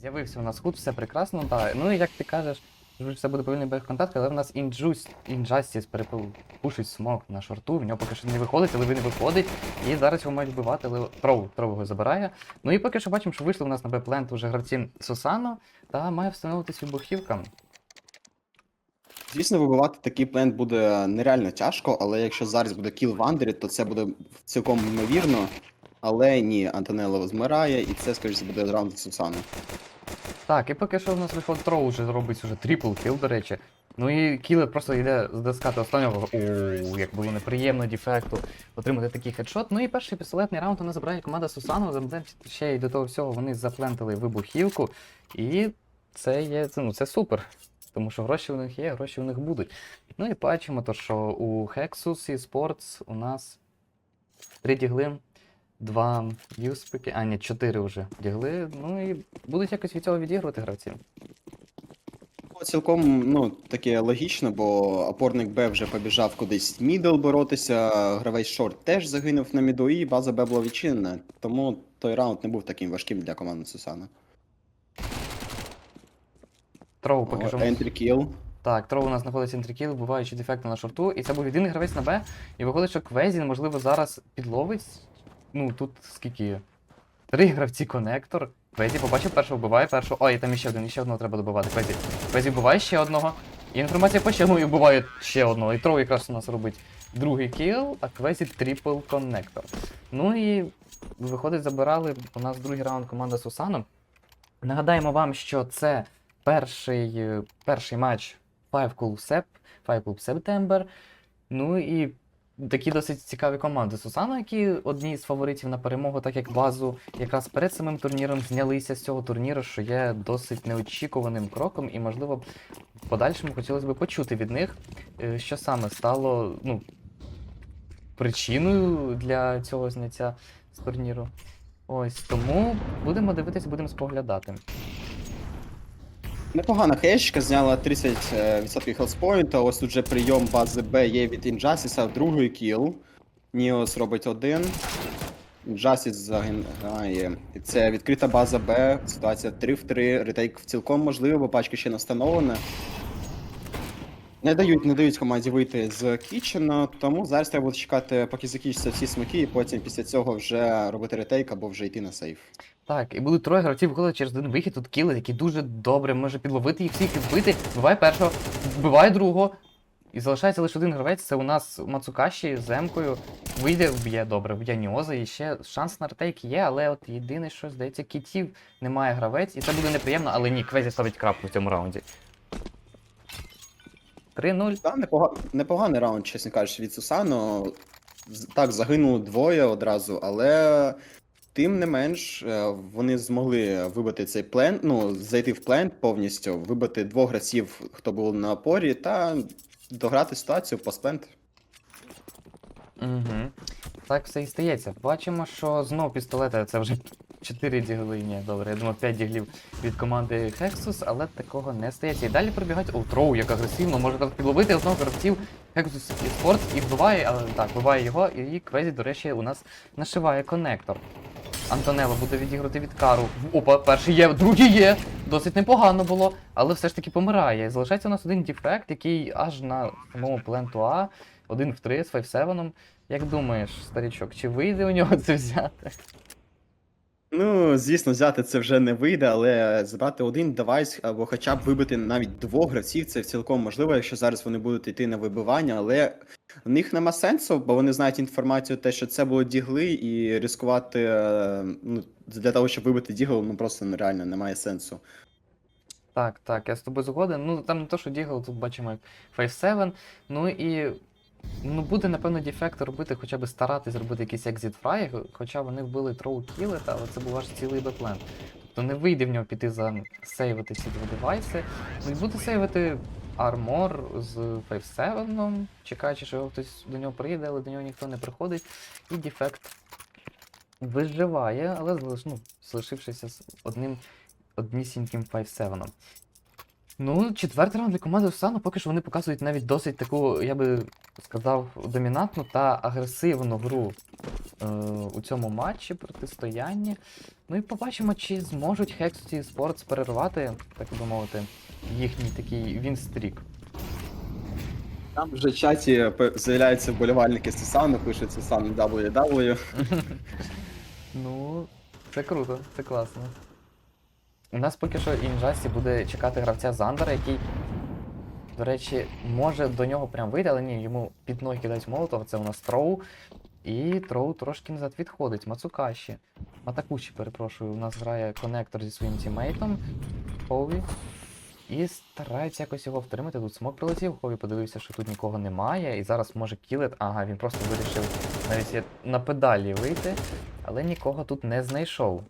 З'явився у нас худ, все прекрасно, так. Ну і як ти кажеш, все буде повільний бег контакт, але в нас Injust, Injustice перепушить смок на шорту, в нього поки що не виходить, але він виходить. І зараз його мають вбивати, але Тров, Тров його забирає. Ну і поки що бачимо, що вийшли у нас на Б-плент вже гравці Сусано, та має встановитись вибухівка. Звісно, вибивати такий плент буде нереально тяжко, але якщо зараз буде кіл в андері, то це буде цілком ймовірно. Але ні, Антонелло змирає, і це, скоріше, буде раунд Сусани. Так, і поки що в нас вийшов Троу вже робить уже трипл кіл, до речі. Ну і кілер просто йде здискати останнього. Оу, як було неприємно дефекту отримати такий хедшот. Ну і перший пістолетний раунд у нас забирає команда Сусану. Заблем ще й до того всього вони заплентили вибухівку. І це є це, ну, це супер. Тому що гроші у них є, гроші у них будуть. Ну і бачимо, то, що у Hexus і Sports у нас три дігли, два юспики, а ні, чотири вже дігли. Ну і будуть якось від цього відігрувати гравці. Ну, Цілком ну, таке логічно, бо опорник Б вже побіжав кудись мідл боротися, гравець шорт теж загинув на міду, і база Б була відчинена. Тому той раунд не був таким важким для команди Сусана. Троу поки що. Ентрі кіл. Так, Троу у нас знаходиться інтрикіл, вбиваючи дефекти на шорту. І це був єдиний гравець на Б. І виходить, що Квезін, можливо, зараз підловить. Ну, тут скільки? Три гравці конектор. Квезі побачив першого, вбиває першого. Ой, там іще один, іще одного треба добивати. Квезі. Квезі вбиває ще одного. І інформація по чому і вбиває ще одного. І Троу якраз у нас робить другий кіл, а Квезі трипл коннектор. Ну і виходить, забирали у нас другий раунд команда Сусаном. Нагадаємо вам, що це перший, е, перший матч Five Club Sep, Five Club September. Ну і такі досить цікаві команди Сусана, які одні з фаворитів на перемогу, так як базу якраз перед самим турніром знялися з цього турніру, що є досить неочікуваним кроком, і, можливо, в подальшому хотілося б почути від них, е, що саме стало ну, причиною для цього зняття з турніру. Ось тому будемо дивитися, будемо споглядати. Непогана хешка, зняла 30% хелспоінта. Ось тут же прийом бази Б є від Injustice, другий кіл. Ніос робить один. Injustice загинає. Це відкрита база Б, ситуація 3 в 3. Ретейк цілком можливо, бо пачка ще не. Не дають, не дають команді вийти з Кічена, тому зараз треба буде чекати, поки закінчаться всі смаки, і потім після цього вже робити ретейк або вже йти на сейф. Так, і будуть троє гравців виходить через один вихід. Тут кіли, який дуже добре може підловити їх всіх і вбити. Вбиває першого, вбиває другого. І залишається лише один гравець. Це у нас Мацукаші з Емкою. Вийде, вб'є добре, вб'є Ніоза. І ще шанс на ретейк є, але от єдине, що здається, кітів немає гравець, і це буде неприємно, але ні, Квезі ставить крапку в цьому раунді. 3-0. Так, непога... непоганий раунд, чесно кажучи, від Сусану. Так, загинуло двоє одразу, але тим не менш е, вони змогли вибити цей плен, ну, зайти в плен повністю, вибити двох гравців, хто був на опорі, та дограти ситуацію постплент. Угу. Так все і стається. Бачимо, що знов пістолети це вже 4 дігли. Ні, добре, я думав 5 діглів від команди Hexus, але такого не стається. І далі пробігають Оутроу, як агресивно, може так підловити одного гравців Hexus і Sports і вбиває, але так, вбиває його, і Квезі, до речі, у нас нашиває коннектор. Антонело буде відіграти від кару. Опа, перший є, другий є. Досить непогано було, але все ж таки помирає. Залишається у нас один дефект, який аж на самому пленту А, один в 3 з 5-7. Як думаєш, старічок, чи вийде у нього це взяти? Ну, звісно, взяти це вже не вийде, але забрати один девайс або хоча б вибити навіть двох гравців, це цілком можливо, якщо зараз вони будуть йти на вибивання, але в них нема сенсу, бо вони знають інформацію, те, що це були дігли, і ризикувати е, ну, для того, щоб вибити дігл, ну просто нереально немає сенсу. Так, так, я з тобою згоден. Ну там не то, що Дігл, тут бачимо як 5-7. Ну і ну, буде, напевно, дефект робити, хоча б старатись зробити якийсь екзит фрай, хоча вони вбили троу кілет, але це був аж цілий беплен. Тобто не вийде в нього піти за сейвити ці два девайси. Ну і буде сейвити армор з 5-7, чекаючи, що його хтось до нього приїде, але до нього ніхто не приходить. І дефект виживає, але ну, залишившися з одним однісіньким 5-7. Ну, четвертий раунд для команди Усану, поки що вони показують навіть досить таку, я би сказав, домінантну та агресивну гру. е, у цьому матчі протистоянні. Ну і побачимо, чи зможуть Hexus Sports перервати, так би мовити, їхній такий вінстрік. Там вже в чаті з'являються вболівальники Сусану, пишуть Сусан WW. Ну, це круто, це класно. У нас поки що Інжасті буде чекати гравця Зандера, який, до речі, може до нього прям вийти, але ні, йому під ноги кидають молотов, це у нас Троу. І Троу трошки назад відходить. Мацукаші. Матакуші, перепрошую, у нас грає конектор зі своїм тімейтом Хові. І старається якось його втримати. Тут смок прилетів, Хові подивився, що тут нікого немає. І зараз може кілет. Ага, він просто вирішив навіть на педалі вийти, але нікого тут не знайшов.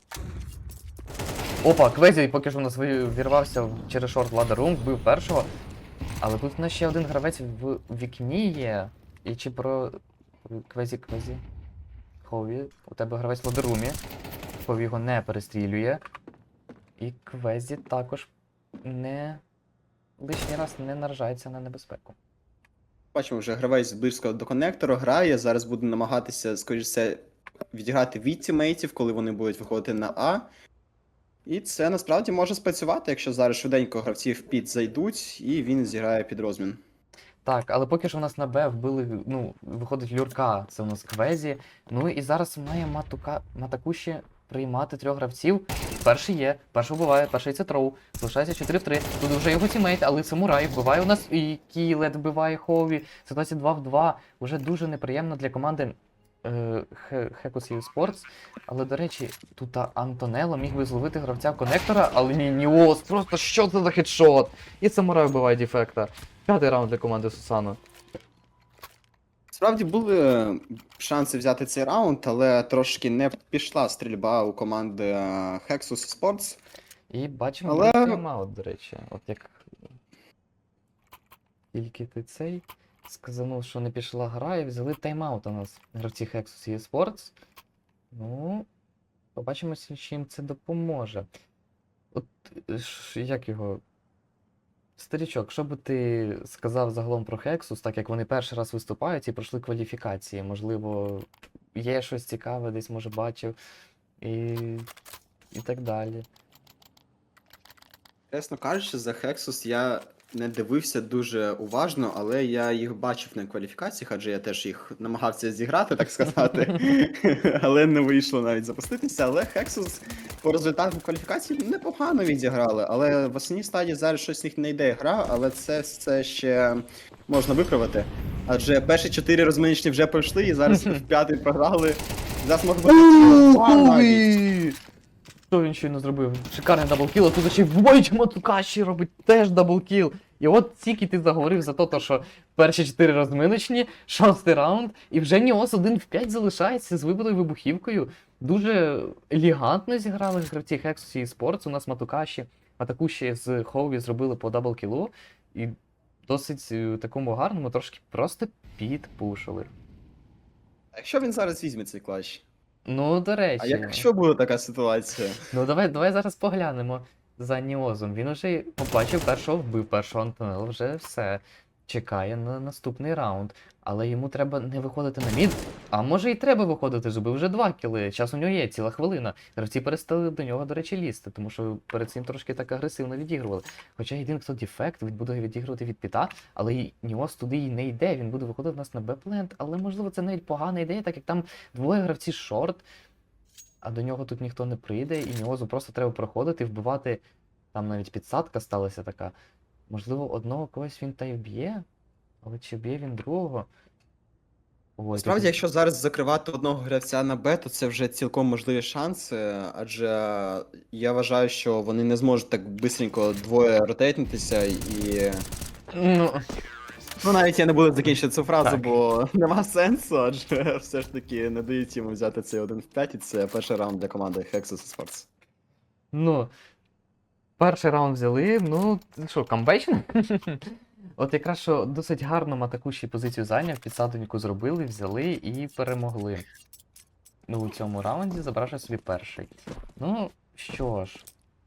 Опа, Квезі поки що у нас вірвався через шорт Ladder Room, вбив першого. Але тут у нас ще один гравець в вікні є. І чи про. Квезі, Квезі. Хові. У тебе гравець в ладерумі. Хові його не перестрілює. І Квезі також не. лишній раз не наражається на небезпеку. Бачимо, вже гравець близько до коннектора грає. Зараз буде намагатися, скоріш все, відіграти від тімейтів, коли вони будуть виходити на А. І це насправді може спрацювати, якщо зараз швиденько гравці в під зайдуть, і він зіграє під розмін. Так, але поки що у нас на Б вбили, ну, виходить люрка, це у нас Квезі. Ну і зараз має Матука Матакуші приймати трьох гравців. Перший є, перший вбиває, перший це троу. Залишається 4 в 3. Тут вже його тімейт, але самурай вбиває у нас і Кілет вбиває Хові. Ситуація 2 в 2. Уже дуже неприємно для команди. Е, Хе- Hecus Але, до речі, тут Антонело міг би зловити гравця конектора, але ні, Ніос, просто що це за хедшот? І самурай вбиває дефекта. П'ятий раунд для команди Сусану. Справді були шанси взяти цей раунд, але трошки не пішла стрільба у команди е, Hexus Sports. І бачимо Але- тайм-аут, до речі. От як тільки ти цей сказанув, що не пішла гра, і взяли тайм-аут у нас гравці Hexus eSports. Ну, побачимо, с- чим це допоможе. От е, як його. Старічок, що би ти сказав загалом про Hexus, так як вони перший раз виступають і пройшли кваліфікації? Можливо, є щось цікаве, десь може бачив, і, і так далі. Чесно кажучи, за Hexus я не дивився дуже уважно, але я їх бачив на кваліфікаціях, адже я теж їх намагався зіграти, так сказати. але не вийшло навіть запуститися. Але Hexus по результатам кваліфікації непогано відіграли. Але в основній стадії зараз щось них не йде гра, але це, це ще можна виправити. Адже перші чотири розминочні вже пройшли, і зараз в п'ятий програли. Зараз може бути. Що він щойно зробив? Шикарний даблкіл, а тут ще й вбиваючи Матукаші робить теж даблкіл. І от тільки ти заговорив за те, що перші чотири розминочні, шостий раунд, і вже Ніос 1 в 5 залишається з вибитою вибухівкою. Дуже елегантно зіграли гравці Hexus і Sports. У нас Матукаші, Матакуші з Хоуві зробили по даблкілу. І досить е, такому гарному, трошки просто підпушили. А якщо він зараз візьме цей клач? Ну, до речі. А якщо буде така ситуація? Ну давай, давай зараз поглянемо за Ніозом. Він уже побачив першого, вбив першого Антонела, вже все. Чекає на наступний раунд. Але йому треба не виходити на мід. А може і треба виходити, зубив вже два кіли. Час у нього є, ціла хвилина. Гравці перестали до нього, до речі, лізти, тому що перед цим трошки так агресивно відігрували. Хоча єдиний, хто дефект, він буде відігрувати від піта, але і Ніос туди і не йде. Він буде виходити в нас на бепленд, але можливо це навіть погана ідея, так як там двоє гравці шорт. А до нього тут ніхто не прийде, і Ніозу просто треба проходити, вбивати. Там навіть підсадка сталася така. Можливо, одного когось він та й вб'є, але чи вб'є він другого? Ой, Справді, якщо зараз закривати одного гравця на Б, то це вже цілком можливі шанси, адже я вважаю, що вони не зможуть так бистренько двоє ротейтнутися і. Ну, Ну, навіть я не буду закінчити цю фразу, Так. бо нема сенсу, адже все ж таки не дають йому взяти цей 1 в 5, і це перший раунд для команди Hexus Sports. ну. Перший раунд взяли, ну, що, камбейшн? От якраз що досить гарно Матакуші позицію зайняв, підсадоньку зробили, взяли і перемогли. Ну, у цьому раунді забравши собі перший. Ну, що ж,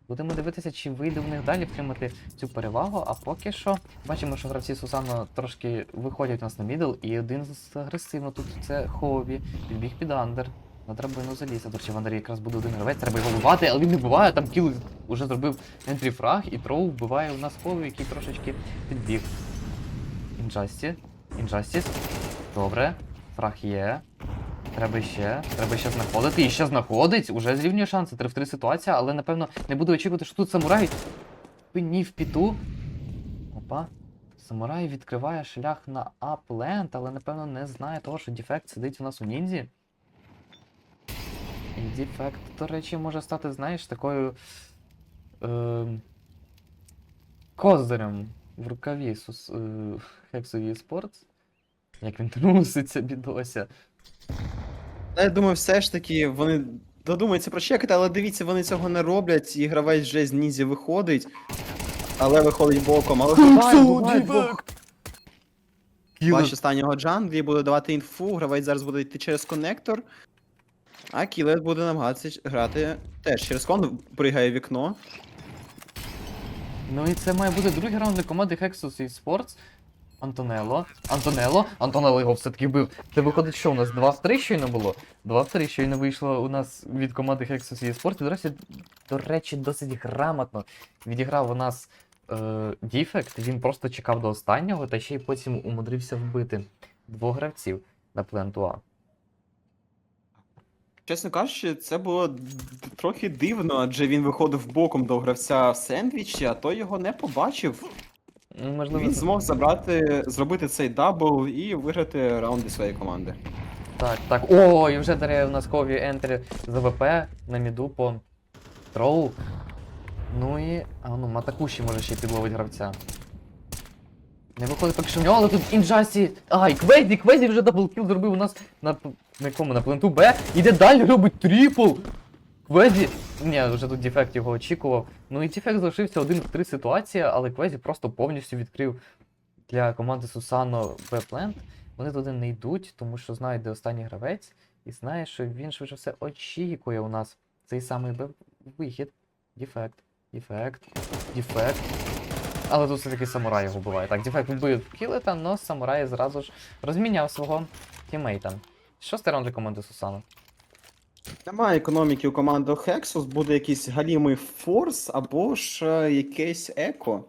Будемо дивитися, чи вийде в них далі втримати цю перевагу, а поки що бачимо, що гравці Сусано трошки виходять у нас на мідл, і один з агресивно тут це Хові, підбіг під андер. На драбину заліз, до речі, в якраз буде один гравець, треба його вбивати, але він не вбиває, там кіл вже зробив ентрі фраг, і троу вбиває у нас Хові, який трошечки підбіг. Інжасті. Інжастіс. Добре. Фраг є. Треба ще. Треба ще знаходити. І ще знаходить. Уже зрівнює шанси. 3 в 3 ситуація, але напевно не буду очікувати, що тут самурай пені в піту. Опа. Самурай відкриває шлях на апленд, але напевно не знає того, що дефект сидить у нас у ніндзі. І дефект, до речі, може стати, знаєш, такою. Е, козирем в рукаві сус, е, Хексові Спортс. Як він труситься, бідося. Я думаю, все ж таки вони додумаються прочекати, але дивіться, вони цього не роблять, і гравець вже з Нізі виходить, але виходить боком. Але буває, буває бок. Бачиш останнього Джанглі буде давати інфу, гравець зараз буде йти через коннектор. А Кілет буде намагатися грати теж через кон, пригає вікно. Ну і це має бути другий раунд для команди Hexus Esports. Антонелло. Антонелло. Антонелло його все-таки вбив. Це виходить, що у нас 2 в 3 щойно було? 2 в 3 щойно вийшло у нас від команди Hexus Esports. І, до речі, до речі, досить грамотно відіграв у нас е, Діфект. Він просто чекав до останнього та ще й потім умудрився вбити двох гравців на плентуа. Чесно кажучи, це було трохи дивно, адже він виходив боком до гравця в сендвічі, а той його не побачив. Ну, Можливо, Він це- змог забрати, зробити цей дабл і виграти раунди своєї команди. Так, так. О, і вже дарує у нас кові ентери з АВП на міду по троу. Ну і. А ну, Матакуші може ще й підловить гравця. Не виходить поки що в нього, але тут інжасі. Ай, Квезі, Квезі вже даблкіл зробив у нас на, п- на пленту Б. Іде далі, робить трипл. Квезі. Ні, вже тут дефект його очікував. Ну і дефект залишився один в три ситуації, але Квезі просто повністю відкрив для команди Сусано Б-плент. Вони туди не йдуть, тому що знають, де останній гравець, і знає, що він швидше все очікує у нас цей самий вихід. Дефект, дефект, дефект. Але тут все-таки самурай його вбиває. Так, дефект вбив кілета, но самурай зразу ж розміняв свого тіммейта. Шостий раунд для команди Сусано. Немає економіки у команди Hexus, буде якийсь галімий форс або ж е, якесь еко.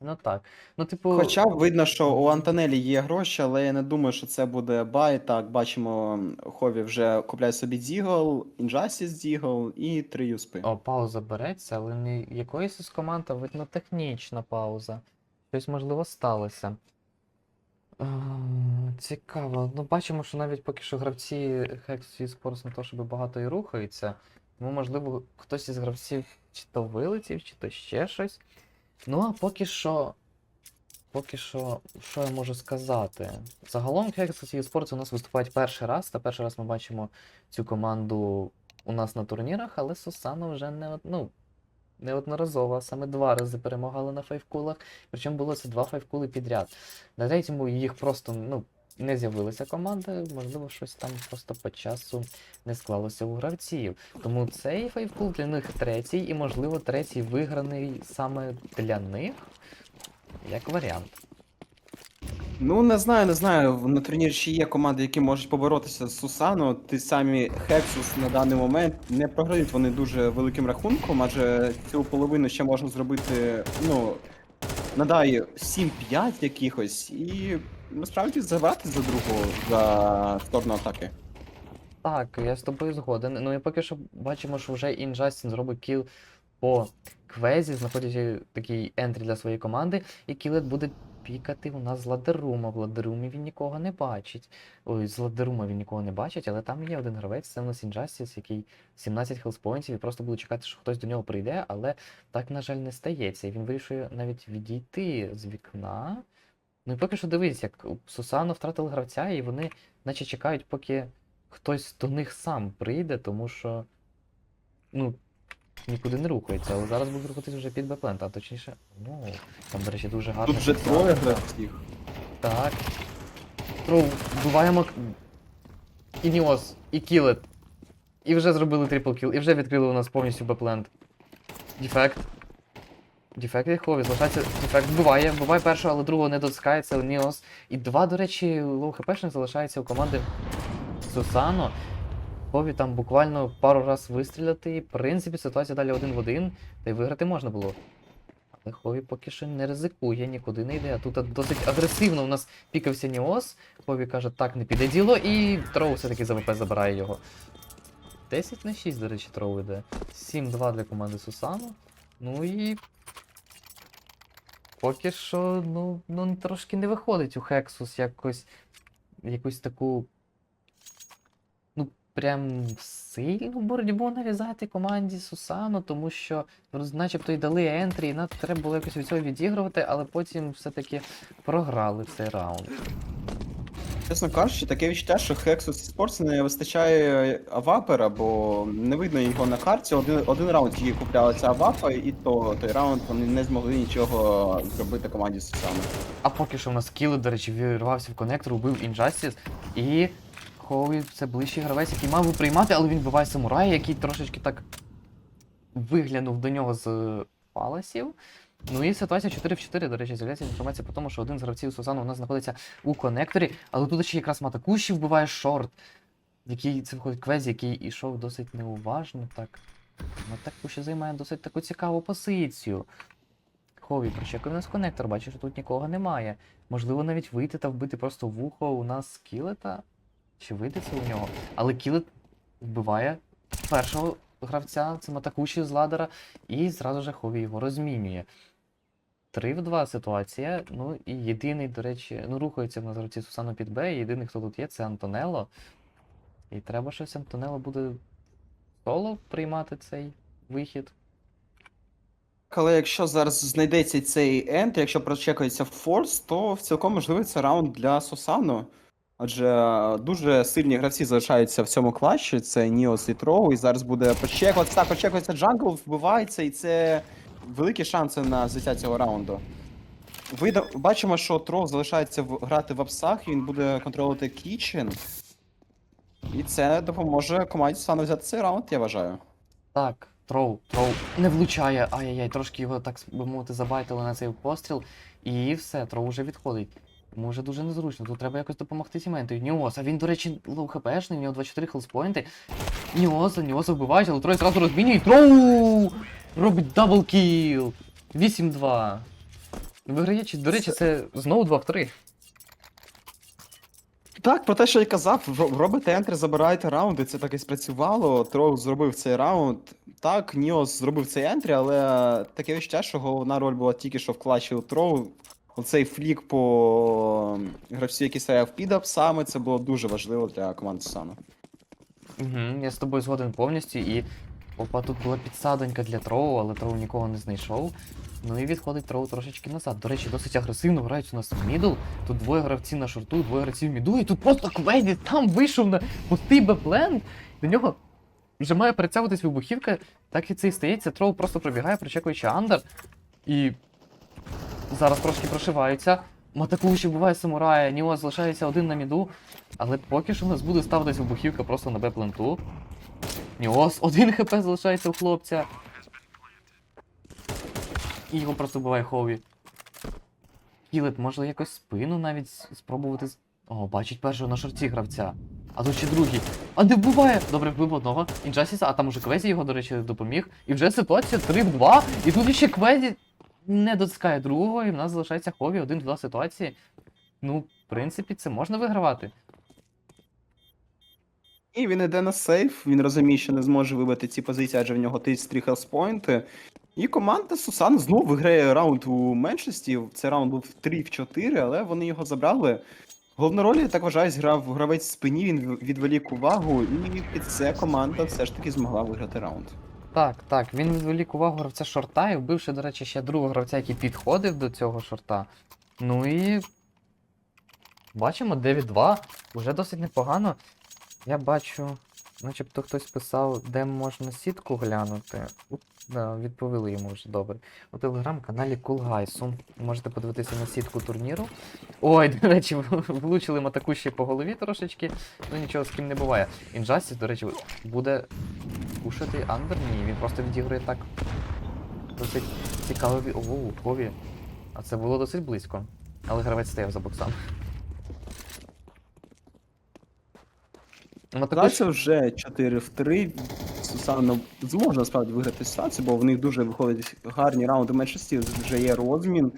Ну так. Ну, типу. Хоча видно, що у Антонелі є гроші, але я не думаю, що це буде бай. Так, бачимо, Хові вже купляє собі Дігл, Injustice Дігл і три юспи. О, пауза береться, але не якоїсь із команд, а видно технічна пауза. Щось можливо сталося. Цікаво. Ну, бачимо, що навіть поки що гравці Hex Sports не то, щоб багато і рухаються. Тому, можливо, хтось із гравців чи то вилетів, чи то ще щось. Ну, а поки що. Поки що, що я можу сказати? Загалом Hex Sports у нас виступають перший раз, та перший раз ми бачимо цю команду у нас на турнірах, але Сусано вже не ну, неодноразово, а саме два рази перемагали на файвкулах. Причому було це два файвкули підряд. На третьому їх просто ну, не з'явилася команда, можливо, щось там просто по часу не склалося у гравців. Тому цей файвкул для них третій, і, можливо, третій виграний саме для них. Як варіант. Ну, не знаю, не знаю. На турнірі ще є команди, які можуть поборотися з Сусано. Ті самі Hexus на даний момент не програють вони дуже великим рахунком, адже цю половину ще можна зробити, ну, надаю 7-5 якихось, і насправді забрати за другого за сторону атаки. Так, я з тобою згоден. Ну і поки що бачимо, що вже Інжастін зробить кіл по квезі, знаходячи такий ентрі для своєї команди, і кілет буде пікати у нас з ладерума. В ладерумі він нікого не бачить. Ой, з ладерума він нікого не бачить, але там є один гравець, це у нас Інжастіс, який 17 хелспоінтів, і просто буде чекати, що хтось до нього прийде, але так, на жаль, не стається. І він вирішує навіть відійти з вікна. Ну і поки що дивись, як Сусано втратили гравця, і вони наче чекають, поки хтось до них сам прийде, тому що. Ну, нікуди не рухається, але зараз буде рухатись вже під Беплент, а точніше. Ну, там, до речі, дуже гарно. Тут вже троє гравців. Так. Тру, вбиваємо к- і Ніос, і Кілет. І вже зробили трипл кіл, і вже відкрили у нас повністю Бепленд. Дефект. Дефект від Хові, залишається дефект. Вбиває, вбиває першого, але другого не дотискається Ніос. І два, до речі, лоу хпшних залишається у команди Сусано. Хові там буквально пару раз вистріляти. і, В принципі, ситуація далі один в один, та й виграти можна було. Але Хові поки що не ризикує, нікуди не йде. А тут досить агресивно у нас пікався Ніос. Хові каже, так не піде діло, і Троу все-таки за ВП забирає його. 10 на 6, до речі, Троу йде. 7-2 для команди Сусану. Ну і. Поки що, ну, ну трошки не виходить у Хексус якось. Якусь таку. Прям сильну боротьбу нав'язати команді Сусану, тому що, ну, начебто й дали ентрі, і нам треба було якось від цього відігрувати, але потім все-таки програли цей раунд. Чесно кажучи, таке відчуття, що Hexus Sports не вистачає авапера, бо не видно його на карті. Один, один раунд тільки купляла ця авапа, і то той раунд вони не змогли нічого зробити команді Сусана. А поки що в нас Кілет, до речі, вірвався в коннектор, убив Injustice, і Хоуі це ближчий гравець, який мав би приймати, але він вбиває самурая, який трошечки так виглянув до нього з е, паласів. Ну і ситуація 4 в 4, до речі, з'являється інформація про тому, що один з гравців Сусану у нас знаходиться у коннекторі, але тут ще якраз Матакуші вбиває шорт, який це виходить квезі, який ішов досить неуважно. Так. Матакуші займає досить таку цікаву позицію. Хові, прочекує у нас коннектор, бачу, що тут нікого немає. Можливо, навіть вийти та вбити просто в ухо у нас кілета. Чи вийде це у нього? Але кілет вбиває першого гравця, це Матакуші з ладера, і зразу же Хові його розмінює. 3 в 2 ситуація. Ну і єдиний, до речі, ну рухається в нас гравці Сусану під Б, і єдиний, хто тут є, це Антонелло. І треба щось Антонелло буде соло приймати цей вихід. Але якщо зараз знайдеться цей енд, якщо прочекається форс, то цілком можливий це раунд для Сусану. Адже е, дуже сильні гравці залишаються в цьому клатчі, це Ніос і Троу, і зараз буде прочекуватися. Так, прочекується джангл, вбивається, і це великі шанси на взяття цього раунду. Вида... Бачимо, що Троу залишається в... грати в апсах, і він буде контролювати Кічен. І це допоможе команді Сусану взяти цей раунд, я вважаю. Так, троу, троу не влучає. Ай-яй-яй, трошки його, так би мовити, забайтили на цей постріл. І все, троу вже відходить. Вже дуже незручно. Тут треба якось допомогти Сіменту. Ніос, а він, до речі, лоу хпшний, у нього 24 хелспойнти. Ніоса, Ніоса вбивають, але троє зразу розмінює. і Троу! Робить даблкіл! 8-2. Виграючи, до речі, це знову 2 в 3. Так, про те, що я казав, робите ентри, забираєте раунди, це так і спрацювало. Троу зробив цей раунд. Так, Ніос зробив цей ентрі, але таке відчуття, що головна роль була тільки що в клатчі у Троу. Оцей флік по гравцю, який стояв під апсами, це було дуже важливо для команди Сусану. Угу, я з тобою згоден повністю і. Опа, тут була підсадонька для Троу, але Троу нікого не знайшов. Ну і відходить Троу трошечки назад. До речі, досить агресивно грають у нас в мідл. Тут двоє гравців на шорту, двоє гравців в міду, і тут просто Кведі там вийшов на пустий беплен. До нього вже має перецявитись вибухівка. Так і це і стається. Троу просто пробігає, прочекуючи андер. І зараз трошки прошиваються. Матакуші буває самурая, Ніо залишається один на міду. Але поки що у нас буде ставитись вибухівка просто на Б-пленту. Ніос, один хп залишається у хлопця. І його просто вбиває Хові. Кілет, може якось спину навіть спробувати. О, бачить першого на шорті гравця. А тут ще другий. А не вбиває! Добре, вбив одного. Інжасіса, а там уже Квезі його, до речі, допоміг. І вже ситуація 3 в 2. І тут ще Квезі не дотискає другого, і в нас залишається Хові 1 в 2 ситуації. Ну, в принципі, це можна вигравати. І він йде на сейф, він розуміє, що не зможе вибити ці позиції, адже в нього 33 хелспойнти. І команда Сусан знову виграє раунд у меншості. Цей раунд був 3 в 4, але вони його забрали. Головну роль, я так вважаю, зіграв гравець в спині, він відволік увагу, і під це команда все ж таки змогла виграти раунд. Так, так, він відволік увагу гравця шорта і вбивши, до речі, ще другого гравця, який підходив до цього шорта. Ну і. Бачимо 9-2. Уже досить непогано. Я бачу, начебто хтось писав, де можна сітку глянути. Уп, да, відповіли йому вже добре. У телеграм-каналі Кулгайсу. Можете подивитися на сітку турніру. Ой, до речі, влучили матакуші по голові трошечки. Ну нічого з ким не буває. Інжастіс, до речі, буде Кушати андер? Ні, він просто відігрує так. Досить цікавий. О, Хові. А це було досить близько. Але гравець стояв за боксом. Ну. Ситуація вже 4 в 3. Сусанно зможе насправді виграти ситуацію, бо в них дуже виходять гарні раунди меншості, вже є розмін.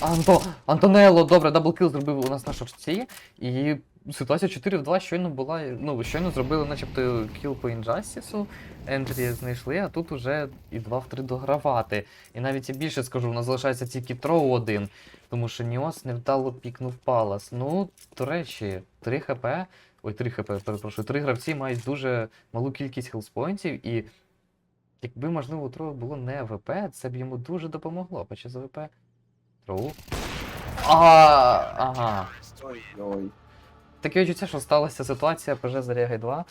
Анто, Антонелло, добре, даблкіл зробив у нас на шорті, і ситуація 4 в 2 щойно була, ну, щойно зробили начебто кіл по інжастісу, ентрі знайшли, а тут уже і 2 в 3 догравати. І навіть я більше скажу, у нас залишається тільки троу один, тому що Ніос невдало пікнув палас. Ну, до речі, 3 хп, ой, 3 хп, перепрошую, 3 гравці мають дуже малу кількість хелспоінтів, і якби, можливо, у Троу було не ВП, це б йому дуже допомогло, хоча за ВП Троу. А, ага. Таке відчуття, що сталася ситуація ПЖ за Регай 2.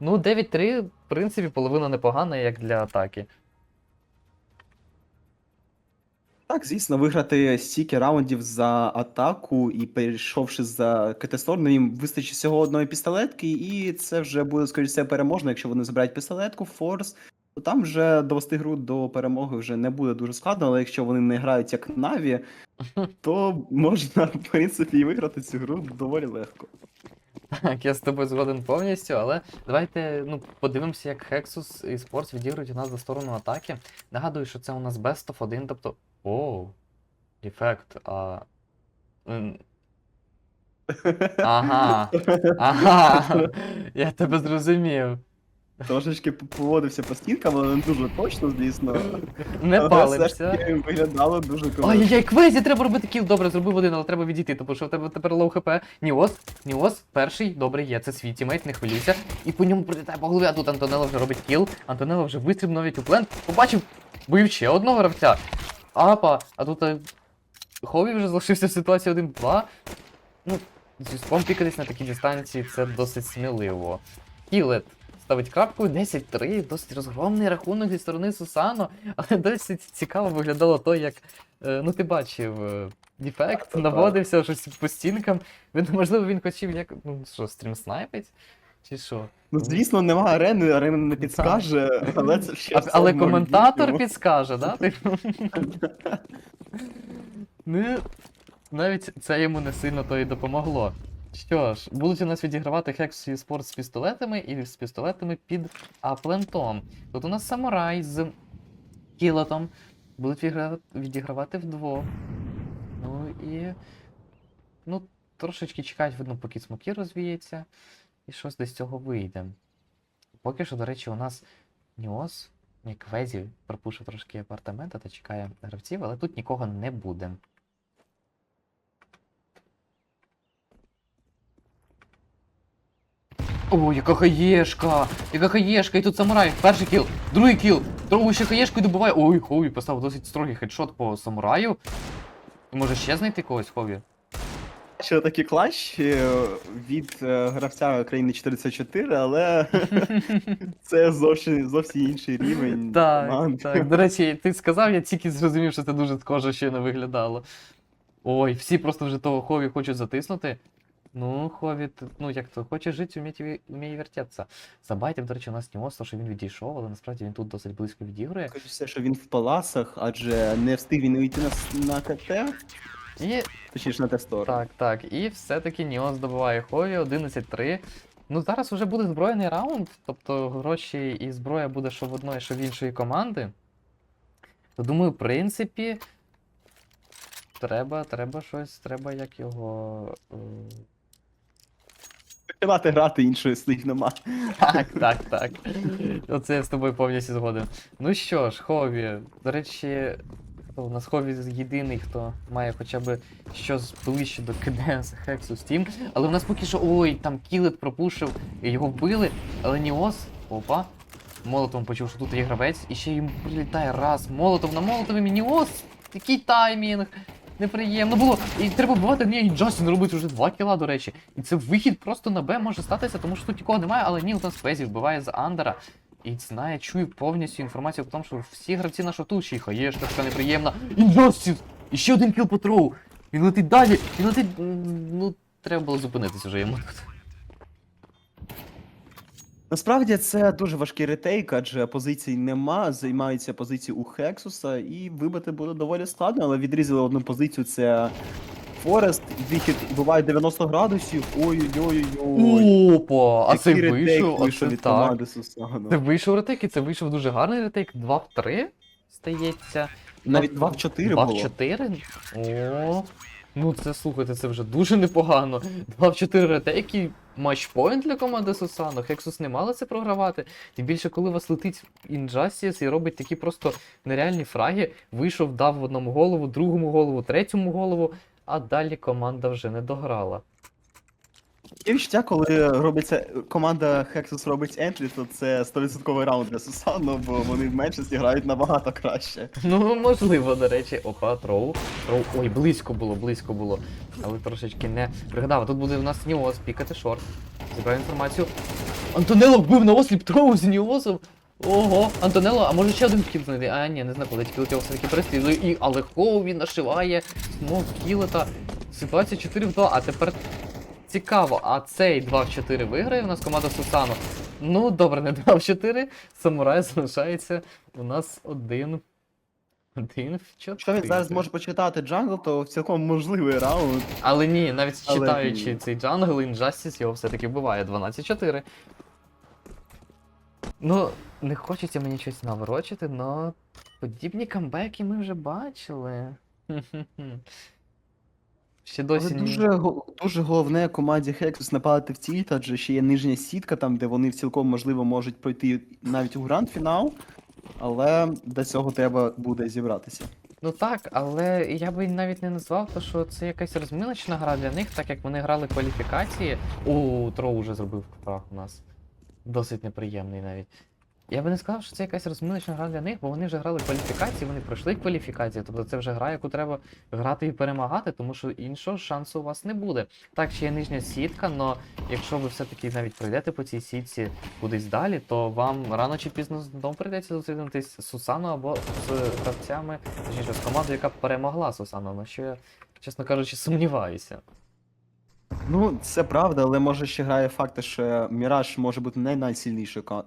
Ну, 9-3, в принципі, половина непогана, як для атаки. Так, звісно, виграти стільки раундів за атаку і перейшовши за КТ сторону, їм вистачить всього одної пістолетки, і це вже буде, скоріш все, переможно, якщо вони забирають пістолетку, форс. То там вже довести гру до перемоги вже не буде дуже складно, але якщо вони не грають як Наві, то можна, в принципі, і виграти цю гру доволі легко. Так, я з тобою згоден повністю, але давайте ну, подивимося, як Hexus і Sports відіграють у нас за сторону атаки. Нагадую, що це у нас Best of 1, тобто. О, ефект. А... м, Ага. Ага. Я тебе зрозумів. Трошечки поводився по стінкам, але не дуже точно, звісно. Не Але все ж таки виглядало дуже круто. Ай-яй, квезі, треба робити кіл. Добре, зробив один, але треба відійти, тому що в тебе тепер лоу хп. Ніос, Ніос, перший, добре, є, це свій тімейт, не хвилюйся. І по ньому прилітає по голові, а тут Антонелlo вже робить кіл. Антонелlo вже вистріб навіть у плент. Побачив, бив ще одного гравця. Апа, а тут е, Хові вже залишився в ситуації 1-2. Ну, зі спом пікатись на такій дистанції це досить сміливо. Кілет ставить крапку 10-3, досить розгромний рахунок зі сторони Сусано, але досить цікаво виглядало то, як. е, ну ти бачив. е, Дефект наводився щось по стінкам. Він, можливо, він хотів як. Ну що, стрім снайпить? Чи що? Ну, звісно, нема арени, арена не підскаже, але це ще А, все але коментатор майбутньому. підскаже, да? Типу? ну, навіть це йому не сильно то і допомогло. Що ж, будуть у нас відігравати Hex Sport з пістолетами і з пістолетами під аплентом. Тут у нас самурай з кілотом. Будуть відігравати вдвох. Ну і. Ну, трошечки чекають, видно, поки смоки розвіється. І щось десь цього вийде. Поки що, до речі, у нас Ніос, ні, Квезі пропушив трошки апартаменти та чекає гравців, але тут нікого не буде. О, яка хаєшка! Яка хаєшка! І тут самурай! Перший кіл, другий кіл, другу ще хаєшку і добиває. Ой, Хові поставив досить строгий хедшот по самураю. Може ще знайти когось Хові? Ще такий клач е, від е, гравця країни 44, але це зовсім, зовсім інший рівень. Так, так. До речі, ти сказав, я тільки зрозумів, що це дуже схоже ще не виглядало. Ой, всі просто вже того Хові хочуть затиснути. Ну, Хові, ну як то, хоче жити, вміє, вміє вертеться. Забайтів, до речі, у нас Ніос, то, що він відійшов, але насправді він тут досить близько відігрує. Скажу все, що він в паласах, адже не встиг він вийти на, на КТ, І точніше на тестор. так, так. І все-таки Ніос добиває Хові 11-3. Ну, зараз вже буде збройний раунд, тобто гроші і зброя буде що в одної, що в іншої команди. То думаю, в принципі, треба, треба щось, треба як його. е, Починати грати іншої слів нема. Так, так, так. Оце я з тобою повністю згоден. Ну що ж, Хові. До речі, хто у нас Хові єдиний, хто має хоча б щось ближче до КДС Хексу Steam. Але у нас поки що. Ой, там кілет пропушив, його вбили, але Ніос. Опа. Молотом почув, що тут є гравець, і ще йому прилітає раз. Молотов на молотові Ніос. Який таймінг. Неприємно було. І треба вбивати, ні, і Джастін робить вже 2 кіла, до речі. І це вихід просто на Б може статися, тому що тут нікого немає, але Нілтон Спезі вбиває з Андера. І знає, чує повністю інформацію про те, що всі гравці на шоту, й хаєшка така неприємна. І Джастін! І ще один кіл по троу! Він летить далі! Він летить. Ну, треба було зупинитись вже йому. Насправді це дуже важкий ретейк, адже позицій нема, займаються позиції у Хексуса, і вибити буде доволі складно, але відрізали одну позицію, це Форест, вихід буває 90 градусів. Ой-ой-ой. Опа, а це вийшов, це від так. команди Сусану. Це вийшов ретейк, і це вийшов дуже гарний ретейк. 2 в 3, здається. Навіть 2 в 4 2 було. в 4? О, ну це слухайте, це вже дуже непогано. 2 в 4 ретейки, матчпоінт для команди Сусано. Хексус не мали це програвати. Тим більше, коли вас летить Injustice і робить такі просто нереальні фраги, вийшов, дав в одному голову, другому голову, третьому голову, а далі команда вже не дограла. Є відчуття, коли робиться команда Hexus робить ентрі, то це 100% раунд для Сусану, бо вони в меншості грають набагато краще. Ну, можливо, до речі. Опа, троу. Троу. Ой, близько було, близько було. Але трошечки не пригадав. Тут буде у нас Ніос пікати шорт. Зібрав інформацію. Антонело вбив на осліп троу з Ніосом. Ого, Антонело, а може ще один кіл знайти? А, ні, не знаходить, кіл його все-таки переслідує. І але Хоу він нашиває смок кілета. Ситуація 4 в 2, а тепер цікаво, а цей 2 в 4 виграє у нас команда Сусано. Ну, добре, не 2 в 4. Самурай залишається у нас один. Один в 4. Якщо він зараз може почитати джангл, то цілком можливий раунд. Але ні, навіть Але читаючи ні. цей джангл, Injustice його все-таки вбиває 12-4. Ну, не хочеться мені щось наворочити, но подібні камбеки ми вже бачили. Ще досі ні- дуже, го- дуже головне команді Hexus нападати в ціль, адже ще є нижня сітка, там, де вони цілком можливо можуть пройти навіть у гранд-фінал, але до цього треба буде зібратися. Ну так, але я би навіть не назвав, то що це якась розминочна гра для них, так як вони грали кваліфікації. О, Троу вже зробив крах у нас. Досить неприємний навіть. Я би не сказав, що це якась розминочна гра для них, бо вони вже грали кваліфікації, вони пройшли кваліфікації, тобто це вже гра, яку треба грати і перемагати, тому що іншого шансу у вас не буде. Так, ще є нижня сітка, але якщо ви все-таки навіть пройдете по цій сітці кудись далі, то вам рано чи пізно знову прийдеться зустрітися з Сусану або з гравцями, точніше, з командою, яка перемогла Сусану, на що я, чесно кажучи, сумніваюся. Ну, це правда, але може ще грає факт, що Міраж може бути не найсильнішою ка-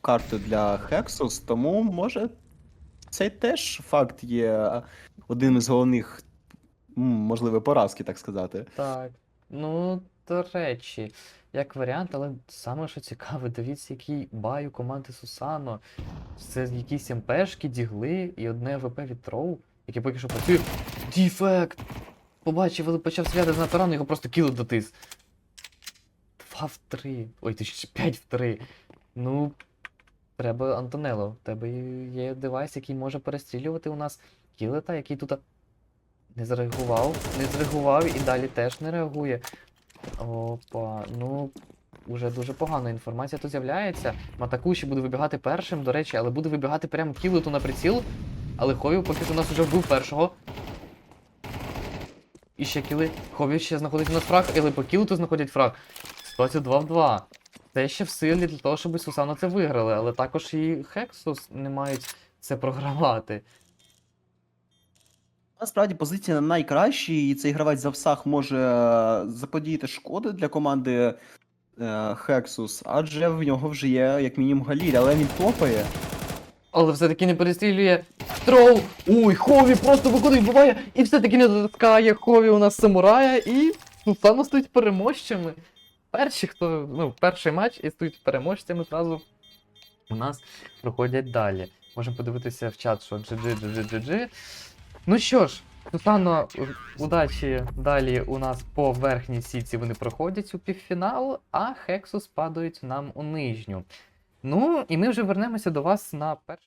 картою для Hexus, тому може це теж факт є одним із головних, можливо, поразки, так сказати. Так. Ну, до речі, як варіант, але саме що цікаве, дивіться, який бай у команди Сусано. Це якісь МПшки, дігли і одне ВП від Троу, яке поки що працює. Дефект! Побачив, але почав святити на тарану, його просто кіли дотис. 2 в 3. Ой, ти ще 5 в 3. Ну, треба Антонело. В тебе є девайс, який може перестрілювати у нас кілета, який тут не зреагував, не зреагував і далі теж не реагує. Опа, ну. Уже дуже погана інформація тут з'являється. Матакуші буде вибігати першим, до речі, але буде вибігати прямо кілету на приціл. Але Ховів поки у нас вже вбив першого. І ще кіли. Ховів ще знаходить у нас фраг, але по кілету знаходять фраг. Ситуація 2 в 2. Це ще в силі для того, щоб Сусано це виграли, але також і Хексус не мають це програвати. Насправді позиція найкраща, і цей гравець за всах може е, заподіяти шкоди для команди е, Hexus, адже в нього вже є як мінімум Галіль, але він топає. Але все-таки не перестрілює Троу. Ой, Хові просто виходить, вбиває і все-таки не дотискає Хові у нас самурая і Сусано стоїть переможцями. Перші, хто, ну, перший матч і стоїть переможцями зразу у нас проходять далі. Можемо подивитися в чат, що GG, GG, GG. Ну що ж, Сусано, удачі далі у нас по верхній сітці вони проходять у півфінал, а Хексус падають нам у нижню. Ну, і ми вже вернемося до вас на перший.